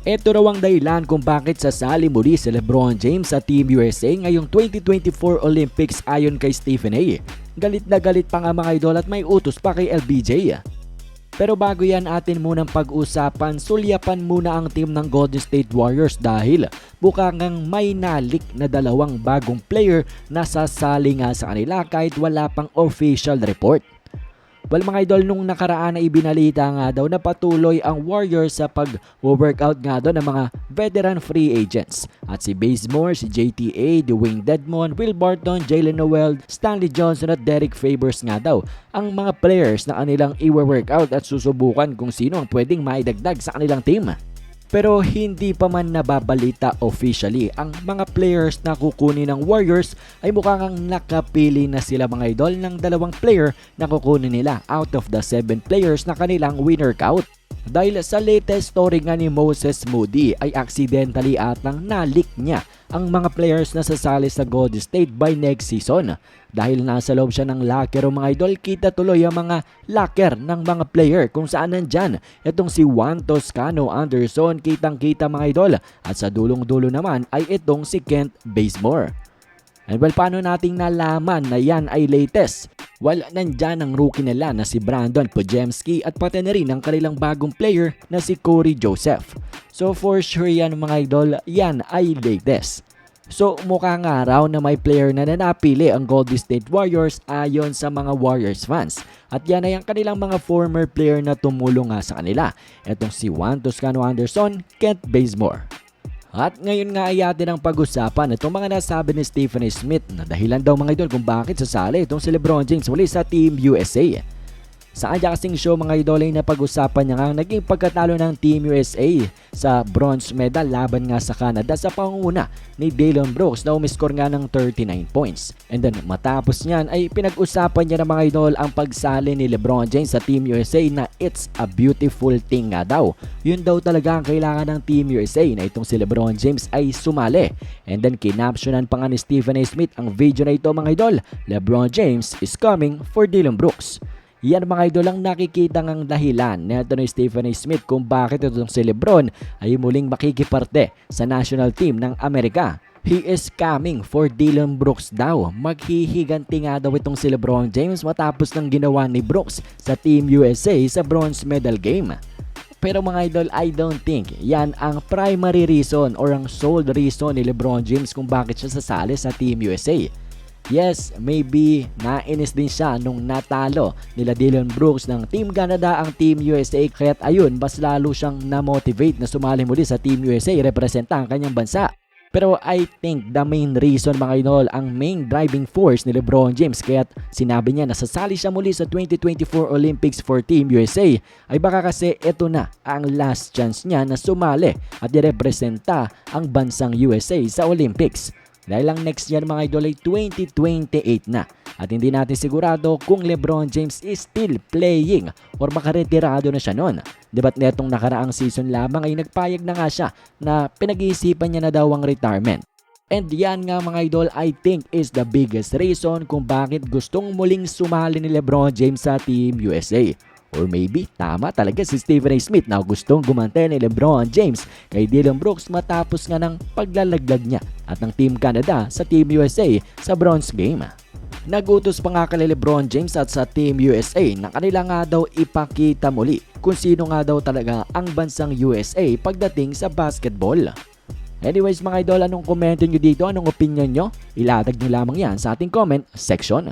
Ito raw ang dahilan kung bakit sasali muli si Lebron James sa Team USA ngayong 2024 Olympics ayon kay Stephen A. Galit na galit pa nga mga idol at may utos pa kay LBJ. Pero bago yan atin munang pag-usapan, sulyapan muna ang team ng Golden State Warriors dahil buka ngang may nalik na dalawang bagong player na sasali nga sa kanila kahit wala pang official report. Well mga idol, nung nakaraan na ibinalita nga daw na patuloy ang Warriors sa pag-workout nga daw ng mga veteran free agents. At si Bazemore, si JTA, Dwayne Dedmon, Will Barton, Jalen Noel, Stanley Johnson at Derek Favors nga daw ang mga players na kanilang i-workout at susubukan kung sino ang pwedeng maidagdag sa kanilang team. Pero hindi pa man nababalita officially ang mga players na kukunin ng Warriors ay mukhang nakapili na sila mga idol ng dalawang player na kukunin nila out of the 7 players na kanilang winner count. Dahil sa latest story nga ni Moses Moody ay accidentally atang nalik niya ang mga players na sasali sa Golden State by next season. Dahil nasa loob siya ng locker o mga idol, kita tuloy ang mga locker ng mga player kung saan nandyan. Itong si Juan Toscano Anderson, kitang kita mga idol. At sa dulong-dulo naman ay itong si Kent Bazemore. And well, paano nating nalaman na yan ay latest? Well, nandyan ang rookie nila na si Brandon Pojemski at pati na rin ang kanilang bagong player na si Corey Joseph. So for sure yan mga idol, yan ay latest. So mukha nga raw na may player na nanapili ang Golden State Warriors ayon sa mga Warriors fans. At yan ay ang kanilang mga former player na tumulong nga sa kanila. Itong si Juan Toscano Anderson, Kent Bazemore. At ngayon nga ay atin ang pag-usapan itong mga nasabi ni Stephen. Smith na dahilan daw mga idol kung bakit sasali itong si Lebron James muli sa Team USA. Sa kanya kasing show mga idol ay napag-usapan niya nga ang naging pagkatalo ng Team USA sa bronze medal laban nga sa Canada sa pangunguna ni Dillon Brooks na umiskor nga ng 39 points. And then matapos niyan ay pinag-usapan niya ng mga idol ang pagsali ni Lebron James sa Team USA na it's a beautiful thing nga daw. Yun daw talaga ang kailangan ng Team USA na itong si Lebron James ay sumali. And then kinaptionan pa nga ni Stephen A. Smith ang video na ito mga idol. Lebron James is coming for Dillon Brooks. Yan mga idol ang nakikita ng dahilan ni ni Stephen A. Smith kung bakit itong si Lebron ay muling makikiparte sa national team ng Amerika. He is coming for Dylan Brooks daw. Maghihiganti nga daw itong si Lebron James matapos ng ginawa ni Brooks sa Team USA sa bronze medal game. Pero mga idol, I don't think yan ang primary reason or ang sole reason ni Lebron James kung bakit siya sasali sa Team USA. Yes, maybe nainis din siya nung natalo nila Dylan Brooks ng Team Canada ang Team USA kaya't ayun mas lalo siyang na-motivate na sumali muli sa Team USA representa ang kanyang bansa. Pero I think the main reason mga idol, ang main driving force ni Lebron James kaya't sinabi niya na sasali siya muli sa 2024 Olympics for Team USA ay baka kasi ito na ang last chance niya na sumali at irepresenta ang bansang USA sa Olympics. Dahil ang next year mga idol ay 2028 na. At hindi natin sigurado kung Lebron James is still playing or makaretirado na siya noon. Diba't netong nakaraang season lamang ay nagpayag na nga siya na pinag-iisipan niya na daw ang retirement. And yan nga mga idol I think is the biggest reason kung bakit gustong muling sumali ni Lebron James sa Team USA. Or maybe tama talaga si Stephen A. Smith na gustong gumante ni Lebron James kay Dylan Brooks matapos nga ng paglalaglag niya at ng Team Canada sa Team USA sa bronze game. Nagutos pa nga kay Lebron James at sa Team USA na kanila nga daw ipakita muli kung sino nga daw talaga ang bansang USA pagdating sa basketball. Anyways mga idol, anong komento nyo dito? Anong opinion nyo? Ilatag nyo lamang yan sa ating comment section.